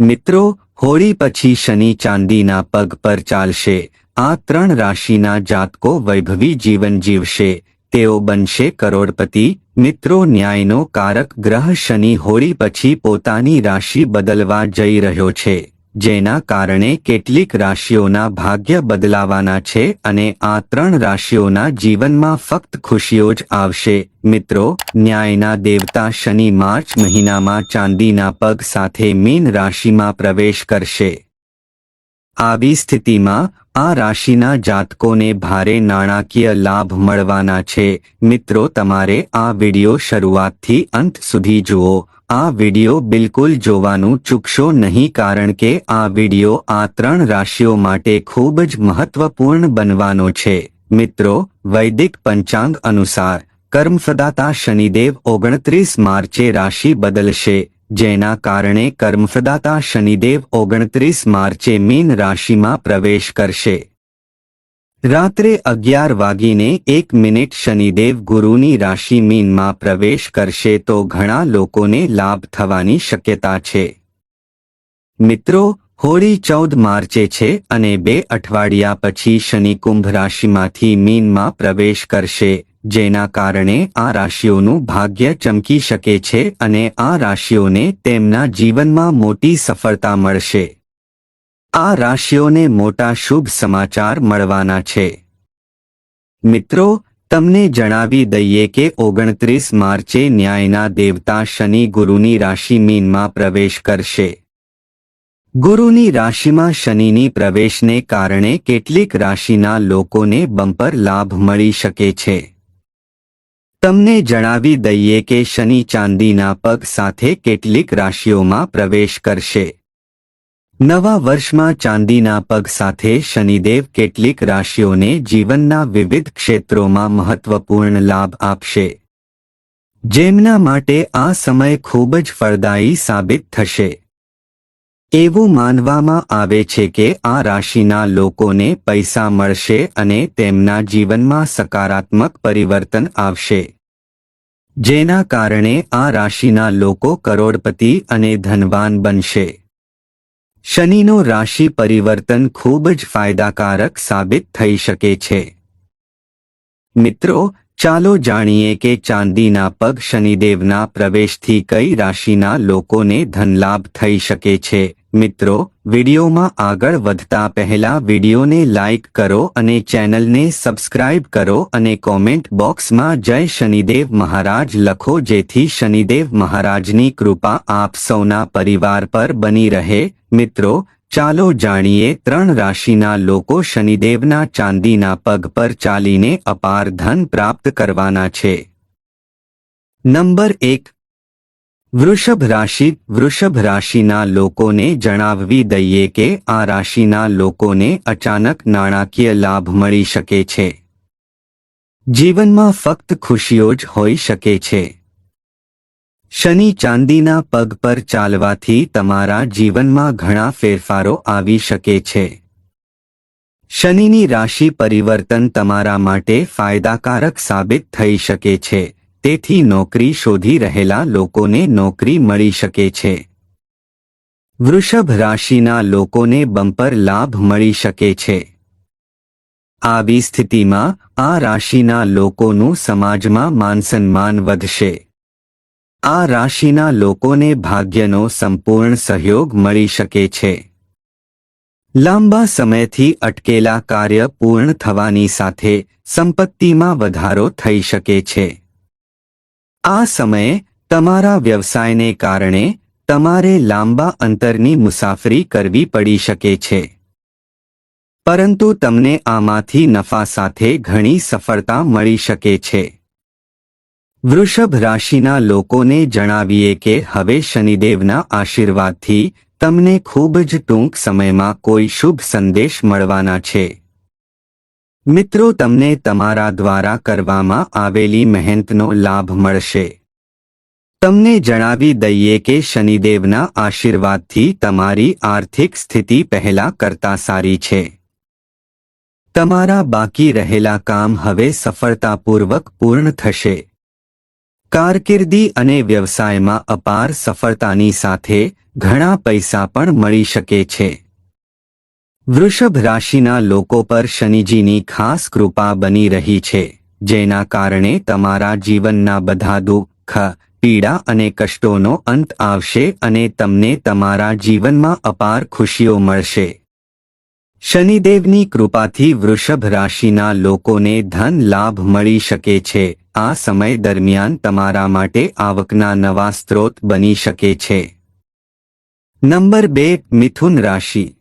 મિત્રો, હોળી પછી શનિ ચાંદીના પગ પર ચાલશે. આ ત્રણ રાશિના જાતકો વૈભવી જીવન જીવશે. તેઓ બનશે કરોડપતિ. મિત્રો, ન્યાયનો કારક ગ્રહ શનિ હોળી પછી પોતાની રાશિ બદલવા જઈ રહ્યો છે. જેના કારણે કેટલીક રાશિઓના ભાગ્ય બદલાવાના છે અને આ ત્રણ રાશિઓના જીવનમાં ફક્ત ખુશીઓ જ આવશે. મિત્રો, ન્યાયના દેવતા શનિ માર્ચ મહિનામાં ચાંદીના પગ સાથે મીન રાશિમાં પ્રવેશ કરશે. આવી સ્થિતિમાં આ રાશિના જાતકોને ભારે નાણાકીય લાભ મળવાના છે. મિત્રો, તમારે આ વિડિયો શરૂઆતથી અંત સુધી જુઓ. આ વિડિયો બિલકુલ જોવાનું ચૂકશો નહીં કારણ કે આ વિડિયો આ ત્રણ રાશિઓ માટે ખૂબ જ મહત્વપૂર્ણ બનવાનો છે. મિત્રો, વૈદિક પંચાંગ અનુસાર કર્મફદાતા શનિદેવ ઓગણત્રીસ માર્ચે રાશિ બદલશે, જેના કારણે કર્મફદાતા શનિદેવ ઓગણત્રીસ માર્ચે મીન રાશિમાં પ્રવેશ કરશે. રાત્રે અગિયાર વાગીને એક મિનિટ શનિદેવ ગુરુની રાશિ મીનમાં પ્રવેશ કરશે તો ઘણા લોકોને લાભ થવાની શક્યતા છે. મિત્રો, હોળી ચૌદ માર્ચે છે અને બે અઠવાડિયા પછી શનિ કુંભ રાશિમાંથી મીનમાં પ્રવેશ કરશે, જેના કારણે આ રાશિઓનું ભાગ્ય ચમકી શકે છે અને આ રાશિઓને તેમના જીવનમાં મોટી સફળતા મળશે. આ રાશિઓને મોટા શુભ સમાચાર મળવાના છે. મિત્રો, તમને જણાવી દઈએ કે ઓગણત્રીસ માર્ચે ન્યાયના દેવતા શનિ ગુરુની રાશિ મીનમાં પ્રવેશ કરશે. ગુરુની રાશિમાં શનિની પ્રવેશને કારણે કેટલીક રાશિના લોકોને બમ્પર લાભ મળી શકે છે. તમને જણાવી દઈએ કે શનિ ચાંદીના પગ સાથે કેટલીક રાશિઓમાં પ્રવેશ કરશે. નવા વર્ષમાં ચાંદીના પગ સાથે શનિદેવ કેટલીક રાશિઓને જીવનના વિવિધ ક્ષેત્રોમાં મહત્વપૂર્ણ લાભ આપશે. જેમના માટે આ સમય ખૂબ જ ફળદાયી સાબિત થશે. એવું માનવામાં આવે છે કે આ રાશિના લોકોને પૈસા મળશે અને તેમના જીવનમાં સકારાત્મક પરિવર્તન આવશે. જેના કારણે આ રાશિના લોકો કરોડપતિ અને ધનવાન બનશે. શનિનો રાશિ પરિવર્તન ખૂબ જ ફાયદાકારક સાબિત થઈ શકે છે. મિત્રો, ચાલો જાણીએ કે ચાંદીના પગ શનિદેવના પ્રવેશથી કઈ રાશિના લોકોને ધનલાભ થઈ શકે છે. મિત્રો, વિડિયોમાં આગળ વધતા પહેલા વિડિયોને લાઇક કરો અને ચેનલને સબસ્ક્રાઇબ કરો અને કોમેન્ટ બોક્સમાં જય શનિદેવ મહારાજ લખો જેથી શનિદેવ મહારાજની કૃપા આપ સૌના પરિવાર પર બની રહે. મિત્રો, ચાલો જાણીએ ત્રણ રાશિના લોકો શનિદેવના ચાંદીના પગ પર ચાલીને અપાર ધન પ્રાપ્ત કરવાના છે. નંબર એક વૃષભ રાશિ, વૃષભ રાશિના લોકોને જણાવવી દઈએ કે આ રાશિના લોકોને અચાનક નાણાકીય લાભ મળી શકે છે. જીવનમાં ફક્ત ખુશીઓ જ હોઈ શકે છે. શનિ ચાંદીના પગ પર ચાલવાથી તમારા જીવનમાં ઘણા ફેરફારો આવી શકે છે. શનિની રાશિ પરિવર્તન તમારા માટે ફાયદાકારક સાબિત થઈ શકે છે. તેથી નોકરી શોધી રહેલા લોકોને નોકરી મળી શકે છે. વૃષભ રાશિના લોકોને બમ્પર લાભ મળી શકે છે. આવી સ્થિતિમાં આ રાશિના લોકોનું સમાજમાં માનસન્માન વધશે. આ રાશિના લોકોને ભાગ્યનો સંપૂર્ણ સહયોગ મળી શકે છે. લાંબા સમયથી અટકેલા કાર્ય પૂર્ણ થવાની સાથે સંપત્તિમાં વધારો થઈ શકે છે. આ સમયે તમારા વ્યવસાયને કારણે તમારે લાંબા અંતરની મુસાફરી કરવી પડી શકે છે. પરંતુ તમને આમાંથી નફા સાથે ઘણી સફળતા મળી શકે છે. વૃષભ રાશિના લોકોને જણાવીએ કે હવે શનિદેવના આશીર્વાદથી તમને ખૂબ જ ટૂંક સમયમાં કોઈ શુભ સંદેશ મળવાના છે. મિત્રો, તમને તમારા દ્વારા કરવામાં આવેલી મહેનતનો લાભ મળશે. તમને જણાવી દઈએ કે શનિદેવના આશીર્વાદથી તમારી આર્થિક સ્થિતિ પહેલા કરતા સારી છે. તમારા બાકી રહેલા કામ હવે સફળતાપૂર્વક પૂર્ણ થશે. કારકિર્દી અને વ્યવસાયમાં અપાર સફળતાની સાથે ઘણા પૈસા પણ મળી શકે છે. વૃષભ રાશિના લોકો પર શનિજીની ખાસ કૃપા બની રહી છે, જેના કારણે તમારા જીવનના બધા દુઃખ, પીડા અને કષ્ટોનો અંત આવશે અને તમને તમારા જીવનમાં અપાર ખુશીઓ મળશે. શનિદેવની કૃપાથી વૃષભ રાશિના લોકોને ધન લાભ મળી શકે છે. આ સમય દરમિયાન તમારા માટે આવકના નવા સ્ત્રોત બની શકે છે. નંબર બે, મિથુન રાશિ.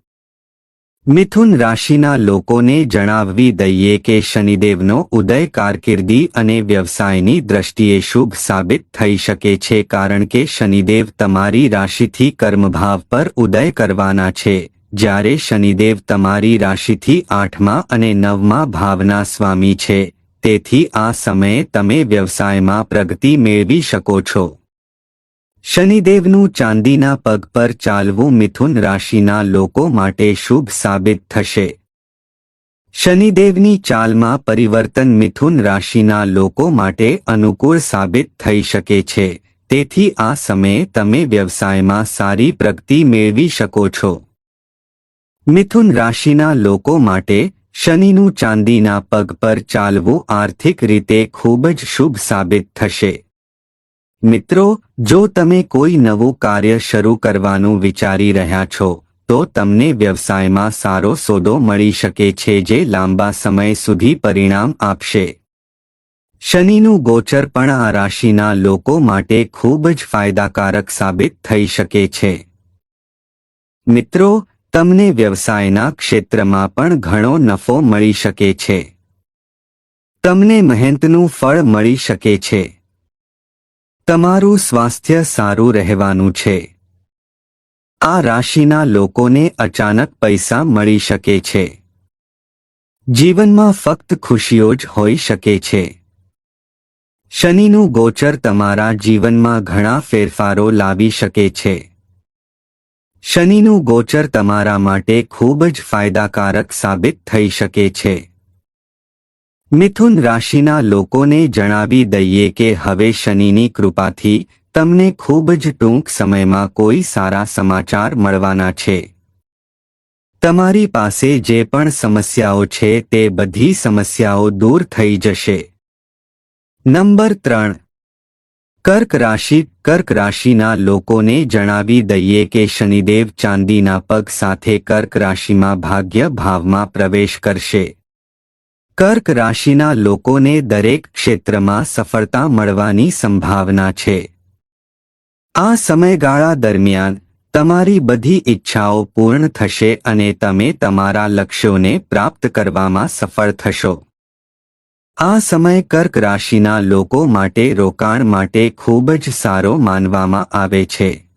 મિથુન રાશિના લોકોને જણાવવી દઈએ કે શનિદેવનો ઉદય કારકિર્દી અને વ્યવસાયની દ્રષ્ટિએ શુભ સાબિત થઈ શકે છે કારણ કે શનિદેવ તમારી રાશિથી કર્મભાવ પર ઉદય કરવાના છે. જ્યારે શનિદેવ તમારી રાશિથી આઠમા અને નવમા ભાવના સ્વામી છે. તેથી આ સમયે તમે વ્યવસાયમાં પ્રગતિ મેળવી શકો છો. શનિદેવનું ચાંદીના પગ પર ચાલવું મિથુન રાશિના લોકો માટે શુભ સાબિત થશે. શનિદેવની ચાલમાં પરિવર્તન મિથુન રાશિના લોકો માટે અનુકૂળ સાબિત થઈ શકે છે. તેથી આ સમયે તમે વ્યવસાયમાં સારી પ્રગતિ મેળવી શકો છો. મિથુન રાશિના લોકો માટે શનિનું ચાંદીના પગ પર ચાલવું આર્થિક રીતે ખૂબ જ શુભ સાબિત થશે. મિત્રો, જો તમે કોઈ નવું કાર્ય શરૂ કરવાનું વિચારી રહ્યા છો, તો તમને વ્યવસાયમાં સારો સોદો મળી શકે છે જે લાંબા સમય સુધી પરિણામ આપશે. શનિનું ગોચર પણ આ રાશિના લોકો માટે ખૂબ જ ફાયદાકારક સાબિત થઈ શકે છે. મિત્રો, તમને વ્યવસાયના ક્ષેત્રમાં પણ ઘણો નફો મળી શકે છે. તમને મહેનતનું ફળ મળી શકે છે. તમારું સ્વાસ્થ્ય સારું રહેવાનું છે. આ રાશિના લોકોને અચાનક પૈસા મળી શકે છે. જીવનમાં ફક્ત ખુશીઓ જ હોઈ શકે છે. શનિનું ગોચર તમારા જીવનમાં ઘણા ફેરફારો લાવી શકે છે. શનિનું ગોચર તમારા માટે ખૂબ જ ફાયદાકારક સાબિત થઈ શકે છે. મિથુન રાશિના લોકોને જણાવી દઈએ કે હવે શનિની કૃપાથી તમને ખૂબ જ ટૂંક સમયમાં કોઈ સારા સમાચાર મળવાના છે. તમારી પાસે જે પણ સમસ્યાઓ છે તે બધી સમસ્યાઓ દૂર થઈ જશે. નંબર ત્રણ. કર્ક રાશિ કર્ક રાશિના લોકોને જણાવી દઈએ કે શનિદેવ ચાંદીના પગ સાથે કર્ક રાશિમાં ભાગ્ય ભાવમાં પ્રવેશ કરશે. કર્ક રાશિના લોકોને દરેક ક્ષેત્રમાં સફળતા મળવાની સંભાવના છે. આ સમયગાળા દરમિયાન તમારી બધી ઈચ્છાઓ પૂર્ણ થશે અને તમે તમારા લક્ષ્યોને પ્રાપ્ત કરવામાં સફળ થશો. આ સમય કર્ક રાશિના લોકો માટે રોકાણ માટે ખૂબ જ સારો માનવામાં આવે છે.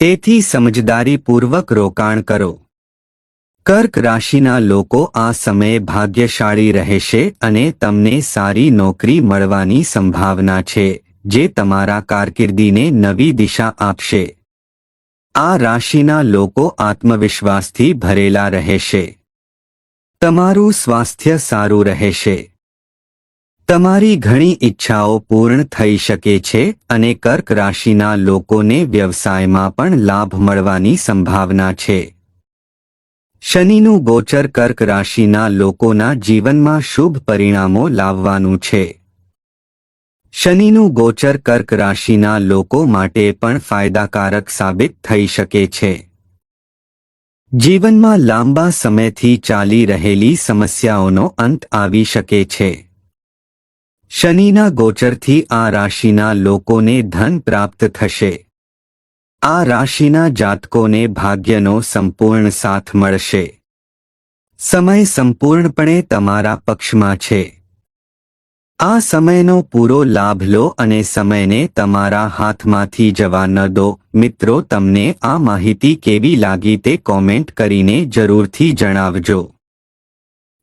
તેથી સમજદારીપૂર્વક રોકાણ કરો. કર્ક રાશિના લોકો આ સમયે ભાગ્યશાળી રહેશે અને તમને સારી નોકરી મળવાની સંભાવના છે, જે તમારા કારકિર્દીને નવી દિશા આપશે. આ રાશિના લોકો આત્મવિશ્વાસથી ભરેલા રહેશે. તમારું સ્વાસ્થ્ય સારું રહેશે. તમારી ઘણી ઈચ્છાઓ પૂર્ણ થઈ શકે છે અને કર્ક રાશિના લોકોને વ્યવસાયમાં પણ લાભ મળવાની સંભાવના છે. શનિનું ગોચર કર્ક રાશિના લોકોના જીવનમાં શુભ પરિણામો લાવવાનું છે. શનિનું ગોચર કર્ક રાશિના લોકો માટે પણ ફાયદાકારક સાબિત થઈ શકે છે. જીવનમાં લાંબા સમયથી ચાલી રહેલી સમસ્યાઓનો અંત આવી શકે છે. શનિના ગોચરથી આ રાશિના લોકોને ધન પ્રાપ્ત થશે. આ રાશિના જાતકોને ભાગ્યનો સંપૂર્ણ સાથ મળશે. સમય સંપૂર્ણપણે તમારા પક્ષમાં છે. આ સમયનો પૂરો લાભ લો અને સમયને તમારા હાથમાંથી જવા ન દો. મિત્રો, તમને આ માહિતી કેવી લાગી તે કોમેન્ટ કરીને જરૂરથી જણાવજો.